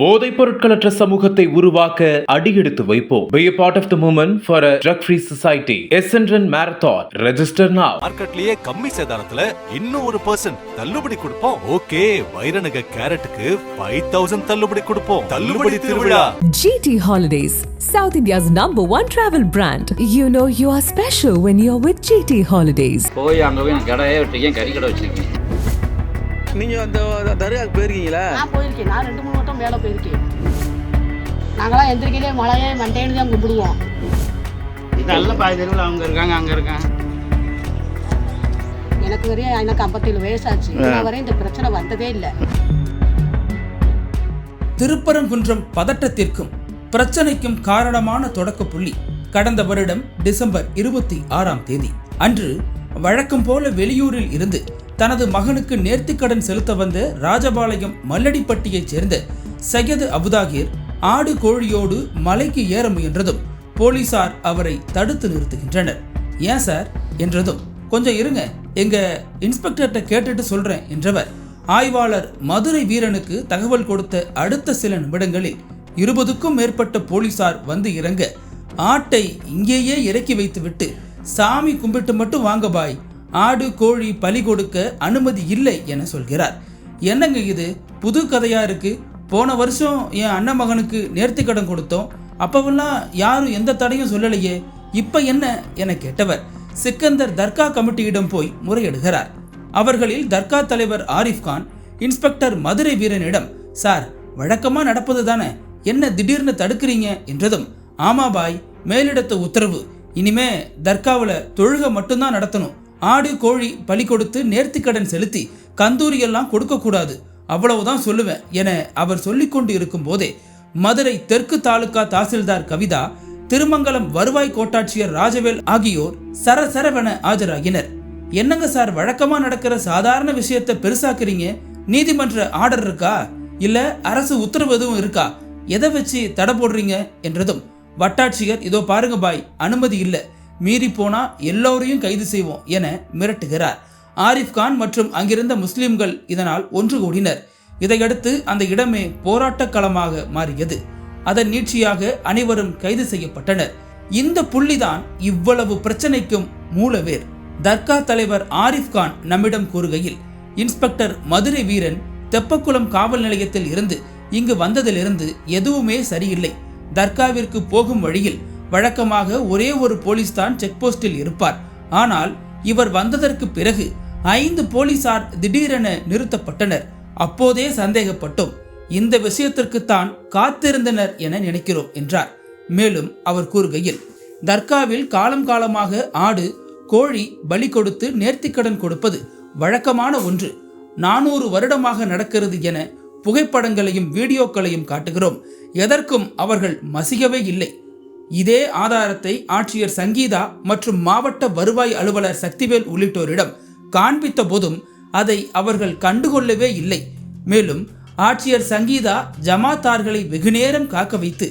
போதைப் பொருட்களற்ற சமூகத்தை உருவாக்க அடியெடுத்து வைப்போம் Be a part of the movement for a drug-free society. Essendon Marathon. Register now. மார்க்கெட்லயே கம்மி சேதாரத்துல இன்னும் ஒரு பர்சன்ட் தள்ளுபடி கொடுப்போம் ஓகே வைரநக கேரட்டுக்கு ஃபைவ் தௌசண்ட் தள்ளுபடி கொடுப்போம் தள்ளுபடி திருவிழா GT Holidays, South India's number one travel brand. You know you are special when you're with GT Holidays. போய் அங்கே போய் கடையே வச்சிருக்கேன் கறி கடை வச்சிருக்கேன் நீங்க அந்த தர்காவுக்கு போயிருக்கீங்களா நான் போயிருக்கேன் நான் ரெண்டு மூணு வட்டம் மேலே போயிருக்கேன் நாங்களாம் எந்திரிக்கையிலே மழையே மண்டேன்னு தான் கும்பிடுவோம். நல்ல பாதி தெருவில் அவங்க இருக்காங்க அங்கே இருக்காங்க. எனக்கு வரையும் எனக்கு ஐம்பத்தேழு வயசாச்சு. இன்ன வரையும் இந்த பிரச்சனை வந்ததே இல்லை. திருப்பரங்குன்றம் பதட்டத்திற்கும் பிரச்சனைக்கும் காரணமான தொடக்க புள்ளி கடந்த வருடம் டிசம்பர் இருபத்தி ஆறாம் தேதி. அன்று வழக்கம் போல வெளியூரில் இருந்து தனது மகனுக்கு நேர்த்திக்கடன் செலுத்த வந்த ராஜபாளையம் மல்லடிப்பட்டியைச் சேர்ந்த சையது அபுதாகிர் ஆடு கோழியோடு மலைக்கு ஏற முயன்றதும் போலீசார் அவரை தடுத்து நிறுத்துகின்றனர். ஏன் சார்? என்றதும் கொஞ்சம் இருங்க எங்க இன்ஸ்பெக்டர்கிட்ட கேட்டுட்டு சொல்றேன் என்றவர். ஆய்வாளர் மதுரை வீரனுக்கு தகவல் கொடுத்த அடுத்த சில நிமிடங்களில் இருபதுக்கும் மேற்பட்ட போலீசார் வந்து இறங்க ஆட்டை இங்கேயே இறக்கி வைத்துவிட்டு சாமி கும்பிட்டு மட்டும் வாங்க பாய் ஆடு கோழி பலி கொடுக்க அனுமதி இல்லை என சொல்கிறார். என்னங்க இது? புது கதையா இருக்கு? போன வருஷம் என் அண்ணன் மகனுக்கு நேர்த்தி கடன் கொடுத்தோம். அப்பவெல்லாம் யாரும் எந்த தடையும் சொல்லலையே. இப்போ என்ன? என கேட்டவர் சிக்கந்தர் தர்கா கமிட்டியிடம் போய் முறையிடுகிறார். அவர்களில் தர்கா தலைவர் ஆரிஃப் கான் இன்ஸ்பெக்டர் மதுரை வீரனிடம் சார் வழக்கமாக நடப்பது தானே? என்ன திடீர்னு தடுக்கிறீங்க? என்றதும் ஆமா பாய் மேலிடத்து உத்தரவு. இனிமே தர்காவில் தொழுகை மட்டும்தான் நடத்தணும். ஆடு கோழி பலி கொடுத்து நேர்த்திக்கடன் செலுத்தி கந்தூரி எல்லாம் அவ்வளவுதான் சொல்லுவேன் என அவர் சொல்லிக்கொண்டு இருக்கும்போதே மதுரை தெற்கு தாலுகா தாசில்தார் கவிதா திருமங்கலம் வருவாய் கோட்டாட்சியர் ராஜவேல் ஆகியோர் சரசரவென ஆஜராகினர். என்னங்க சார் வழக்கமா நடக்கிற சாதாரண விஷயத்தை பெருசாக்குறீங்க? நீதிமன்ற ஆர்டர் இருக்கா? இல்ல அரசு உத்தரவு எதுவும் இருக்கா? எதை வச்சு தடை போடுறீங்க? என்றதும் வட்டாட்சியர் இதோ பாருங்க பாய் அனுமதி இல்லை மீறி போனா எல்லோரையும் கைது செய்வோம் என மிரட்டுகிறார். ஆரிஃப் கான் மற்றும் அங்கிருந்த முஸ்லிம்கள் இதனால் ஒன்று கூடினர். இதையடுத்து அந்த இடமே போராட்டக் களமாக மாறியது. அதன் நீட்சியாக அனைவரும் கைது செய்யப்பட்டனர். இந்த புள்ளிதான் இவ்வளவு பிரச்சனைக்கும் மூலவேர். தர்கா தலைவர் ஆரிஃப் கான் நம்மிடம் கூறுகையில் இன்ஸ்பெக்டர் மதுரை வீரன் தெப்பக்குளம் காவல் நிலையத்தில் இருந்து இங்கு வந்ததிலிருந்து எதுவுமே சரியில்லை. தர்காவிற்கு போகும் வழியில் வழக்கமாக ஒரே ஒரு போலீஸ் தான் செக் போஸ்டில் இருப்பார். ஆனால் இவர் வந்ததற்கு பிறகு ஐந்து போலீசார் திடீரென நிறுத்தப்பட்டனர். அப்போதே சந்தேகப்பட்டோம். இந்த விஷயத்திற்குத்தான் காத்திருந்தனர் என நினைக்கிறோம் என்றார். மேலும் அவர் கூறுகையில் தர்காவில் காலம் காலமாக ஆடு கோழி பலி கொடுத்து நேர்த்திக்கடன் கொடுப்பது வழக்கமான ஒன்று. நானூறு வருடமாக நடக்கிறது என புகைப்படங்களையும் வீடியோக்களையும் காட்டுகிறோம். எதற்கும் அவர்கள் மசியவே இல்லை. இதே ஆதாரத்தை ஆட்சியர் சங்கீதா மற்றும் மாவட்ட வருவாய் அலுவலர் சக்திவேல் உள்ளிட்டோரிடம் காண்பித்த போதும் அதை அவர்கள் கண்டுகொள்ளவே இல்லை. மேலும் ஆட்சியர் சங்கீதா ஜமாத்தார்களை வெகுநேரம் காக்க வைத்து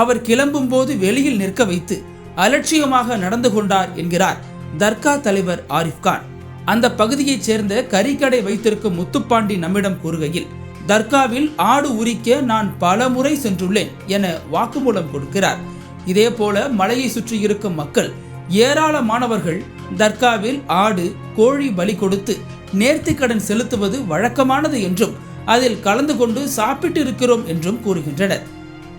அவர் கிளம்பும் போது வெளியில் நிற்க வைத்து அலட்சியமாக நடந்து கொண்டார் என்கிறார் தர்கா தலைவர் ஆரிஃப் கான். அந்த பகுதியைச் சேர்ந்த கறிக்கடை வைத்திருக்கும் முத்துப்பாண்டி நம்மிடம் கூறுகையில் தர்காவில் ஆடு உரிக்க நான் பல முறை சென்றுள்ளேன் என வாக்குமூலம் கொடுக்கிறார். இதே போல மலையை சுற்றி இருக்கும் மக்கள் ஏராளமானவர்கள் தர்காவில் ஆடு கோழி பலி கொடுத்து நேர்த்திக்கடன் செலுத்துவது வழக்கமானது என்றும் அதில் கலந்து கொண்டு சாப்பிட்டு இருக்கிறோம் என்றும் கூறுகின்றனர்.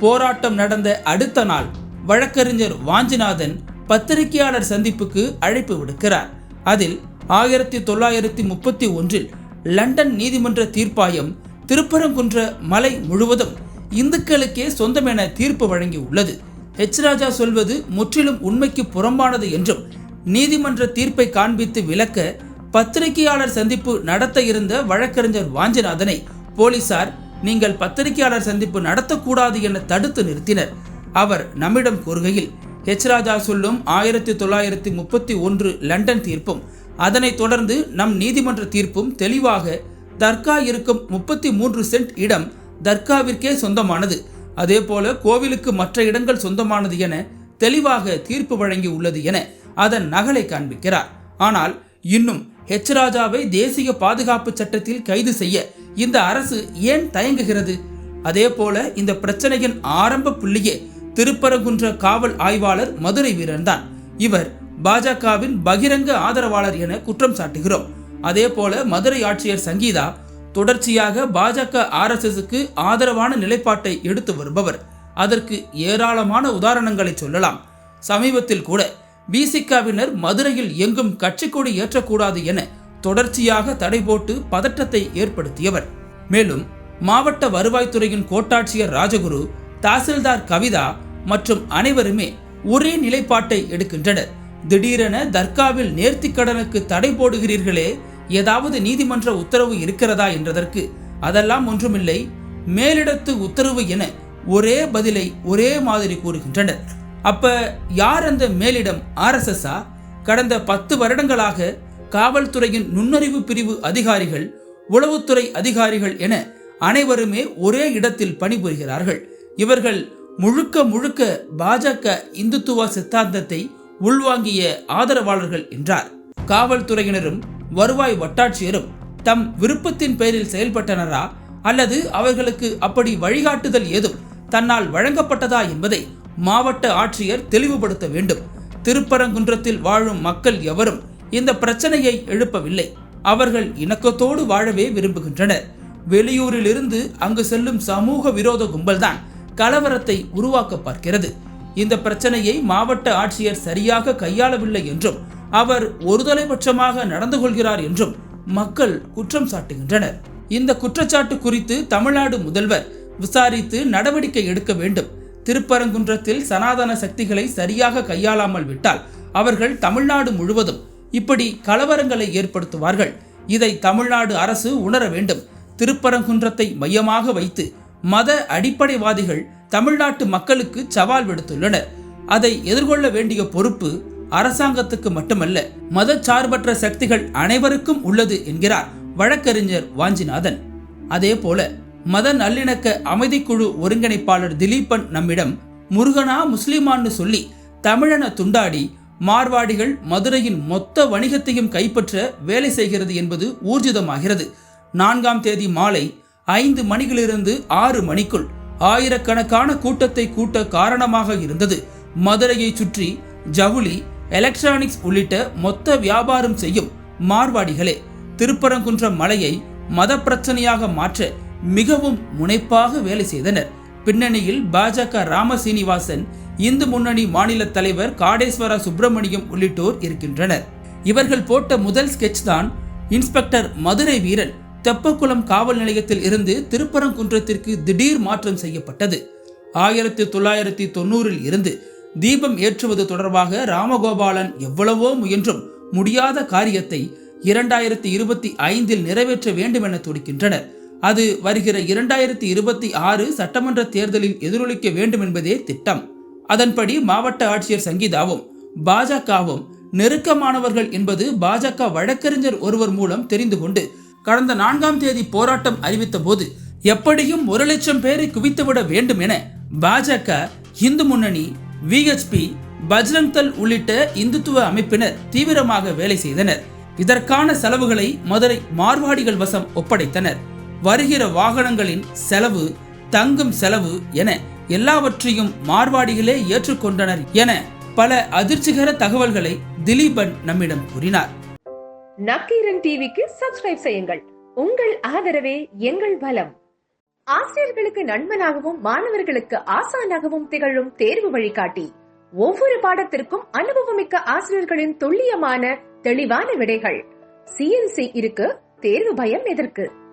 போராட்டம் நடந்த அடுத்த நாள் வழக்கறிஞர் வாஞ்சிநாதன் பத்திரிகையாளர் சந்திப்புக்கு அழைப்பு விடுக்கிறார். அதில் ஆயிரத்தி தொள்ளாயிரத்தி முப்பத்தி ஒன்றில் லண்டன் நீதிமன்ற தீர்ப்பாயம் திருப்பரங்குன்ற மலை முழுவதும் இந்துக்களுக்கே சொந்தம் என தீர்ப்பு வழங்கி உள்ளது ஹெச் ராஜா சொல்வது முற்றிலும் உண்மைக்கு புறம்பானது என்றும் நீதிமன்ற தீர்ப்பை காண்பித்து விளக்க பத்திரிகையாளர் சந்திப்பு நடத்த இருந்த வழக்கறிஞர் வாஞ்சிநாதனை போலீசார் நீங்கள் பத்திரிகையாளர் சந்திப்பு நடத்தக்கூடாது என தடுத்து நிறுத்தினர். அவர் நம்மிடம் கூறுகையில் ஹெச் ராஜா சொல்லும் ஆயிரத்தி தொள்ளாயிரத்தி முப்பத்தி ஒன்று லண்டன் தீர்ப்பும் அதனைத் தொடர்ந்து நம் நீதிமன்ற தீர்ப்பும் தெளிவாக தர்கா இருக்கும் முப்பத்தி மூன்று சென்ட் இடம் தர்காவிற்கே சொந்தமானது. அதேபோல கோவிலுக்கு மற்ற இடங்கள் சொந்தமானது என தெளிவாக தீர்ப்பு வழங்கி உள்ளது என அதன் நகலை காண்பிக்கிறார். ஆனால் இன்னும் ஹெச் ராஜாவை தேசிய பாதுகாப்பு சட்டத்தில் கைது செய்ய இந்த அரசு ஏன் தயங்குகிறது? அதே போல இந்த பிரச்சனையின் ஆரம்ப புள்ளியே திருப்பரங்குன்ற காவல் ஆய்வாளர் மதுரை வீரன்தான். இவர் பாஜகவின் பகிரங்க ஆதரவாளர் என குற்றம் சாட்டுகிறோம். அதே போல மதுரை ஆட்சியர் சங்கீதா தொடர்ச்சியாக பாஜக ஆர்எஸ்எஸ்க்கு ஆதரவான நிலைப்பாட்டை எடுத்து வருபவர். அதற்கு ஏராளமான உதாரணங்களை சொல்லலாம். சமீபத்தில் கூட பிசிகாவினர் மதுரையில் எங்கும் கட்சிக்கொடி ஏற்றக்கூடாது என தொடர்ச்சியாக தடை போட்டு பதற்றத்தை ஏற்படுத்தியவர். மேலும் மாவட்ட வருவாய்த்துறையின் கோட்டாட்சியர் ராஜகுரு தாசில்தார் கவிதா மற்றும் அனைவருமே ஒரே நிலைப்பாட்டை எடுக்கின்றனர். திடீரென தர்காவில் நேர்த்திக்கடனுக்கு தடை போடுகிறீர்களே ஏதாவது நீதிமன்ற உத்தரவு இருக்கிறதா என்றதற்கு அதெல்லாம் ஒன்றுமில்லை. மேலிடத்து உத்தரவு என ஒரே பதிலை ஒரே மாதிரி கூறுகின்றனர். அப்ப யார் அந்த மேலிடம் ஆர்எஸ்எஸ்ஸா கடந்த பத்து வருடங்களாக காவல்துறையின் நுண்ணறிவு பிரிவு அதிகாரிகள் உளவுத்துறை அதிகாரிகள் என அனைவருமே ஒரே இடத்தில் பணிபுரிகிறார்கள். இவர்கள் முழுக்க முழுக்க பாஜக இந்துத்துவ சித்தாந்தத்தை உள்வாங்கிய ஆதரவாளர்கள் என்றார். காவல்துறையினரும் வருவாய் வட்டாட்சியரும் தம் விருப்பத்தின் பேரில் செயல்பட்டனரா? அல்லது அவர்களுக்கு அப்படி வழிகாட்டுதல் ஏதும் தன்னால் வழங்கப்பட்டதா என்பதை மாவட்ட ஆட்சியர் தெளிவுபடுத்த வேண்டும். திருப்பரங்குன்றத்தில் வாழும் மக்கள் எவரும் இந்த பிரச்சனையை எழுப்பவில்லை. அவர்கள் இணக்கத்தோடு வாழவே விரும்புகின்றனர். வெளியூரிலிருந்து அங்கு செல்லும் சமூக விரோத கும்பல்தான் கலவரத்தை உருவாக்க பார்க்கிறது. இந்த பிரச்சனையை மாவட்ட ஆட்சியர் சரியாக கையாளவில்லை என்றும் அவர் ஒருதலைபட்சமாக நடந்து கொள்கிறார் என்றும் மக்கள் குற்றம் சாட்டுகின்றனர். இந்த குற்றச்சாட்டு குறித்து தமிழ்நாடு முதல்வர் விசாரித்து நடவடிக்கை எடுக்க வேண்டும். திருப்பரங்குன்றத்தில் சனாதன சக்திகளை சரியாக கையாளாமல் விட்டால் அவர்கள் தமிழ்நாடு முழுவதும் இப்படி கலவரங்களை ஏற்படுத்துவார்கள். இதை தமிழ்நாடு அரசு உணர வேண்டும். திருப்பரங்குன்றத்தை மையமாக வைத்து மத அடிப்படைவாதிகள் தமிழ்நாட்டு மக்களுக்கு சவால் விடுத்துள்ளனர். அதை எதிர்கொள்ள வேண்டிய பொறுப்பு அரசாங்கத்துக்கு மட்டுமல்ல மதச்சார்பற்ற சக்திகள் அனைவருக்கும் உள்ளது என்கிறார் வழக்கறிஞர் வாஞ்சிநாதன். அதே போல மத நல்லிணக்க அமைதிக்குழு ஒருங்கிணைப்பாளர் திலீபன் நம்மிடம் முருகனா முஸ்லிமான்னு சொல்லி தமிழன துண்டாடி மார்வாடிகள் மதுரையின் மொத்த வணிகத்தையும் கைப்பற்ற வேலை செய்கிறது என்பது ஊர்ஜிதமாகிறது. நான்காம் தேதி மாலை ஐந்து மணிகளிலிருந்து ஆறு மணிக்குள் ஆயிரக்கணக்கான கூட்டத்தை கூட்ட காரணமாக இருந்தது. மதுரையை சுற்றி ஜவுளி எலக்ட்ரானிக்ஸ் உள்ளிட்ட மொத்த வியாபாரம் செய்யும் மார்வாடிகளே. திருப்பரங்குன்றம் மலையை மத பிரச்சனையாக மாற்ற மிகவும் முனைப்பாக வேலை செய்தனர். பின்னணியில் பாஜக ராம சீனிவாசன் இந்து முன்னணி மாநில தலைவர் காடேஸ்வர சுப்பிரமணியம் உள்ளிட்டோர் இருக்கின்றனர். இவர்கள் போட்ட முதல் ஸ்கெட்ச் தான் இன்ஸ்பெக்டர் மதுரை வீரன் தெப்பக்குளம் காவல் நிலையத்தில் இருந்து திருப்பரங்குன்றத்திற்கு திடீர் மாற்றம் செய்யப்பட்டது. ஆயிரத்தி தொள்ளாயிரத்தி தொண்ணூறில் இருந்து தீபம் ஏற்றுவது தொடர்பாக ராமகோபாலன் எவ்வளவோ முயன்றும் முடியாத காரியத்தை இரண்டாயிரத்தி இருபத்தி ஐந்தில் நிறைவேற்ற வேண்டும் என துடிக்கின்றனர். அது வருகிற இரண்டாயிரத்தி இருபத்தி ஆறு சட்டமன்ற தேர்தலில் எதிரொலிக்க வேண்டும் என்பதே திட்டம். அதன்படி மாவட்ட ஆட்சியர் சங்கீதாவும் பாஜகவும் நெருக்கமானவர்கள் என்பது பாஜக வழக்கறிஞர் ஒருவர் மூலம் தெரிந்து கொண்டு கடந்த நான்காம் தேதி போராட்டம் அறிவித்த போது எப்படியும் ஒரு லட்சம் பேரை குவித்துவிட வேண்டும் என பாஜக இந்து முன்னணி விஹெச்பி பஜ்ரங் தல் உள்ளிட்ட இந்துத்துவ அமைப்பினர் தீவிரமாக வேலை செய்தனர். இதற்கான செலவுகளை மதுரை மார்வாடிகள் வசம் ஒப்படைத்தனர். வருகிற வாகனங்களின் செலவு தங்கும் செலவு என எல்லாவற்றையும் மார்வாடிகளே ஏற்றுக்கொண்டனர் என பல அதிர்ச்சிகர தகவல்களை திலீபன் நம்மிடம் கூறினார். நக்கீரன் டிவிக்கு சப்ஸ்கிரைப் செய்யுங்கள். உங்கள் ஆதரவே எங்கள் பலம். ஆசிரியர்களுக்கு நண்பனாகவும் மாணவர்களுக்கு ஆசானாகவும் திகழும் தேர்வு வழிகாட்டி. ஒவ்வொரு பாடத்திற்கும் அனுபவமிக்க ஆசிரியர்களின் துல்லியமான தெளிவான விடைகள். சிஎன்சி இருக்கு தேர்வு பயம் எதற்கு?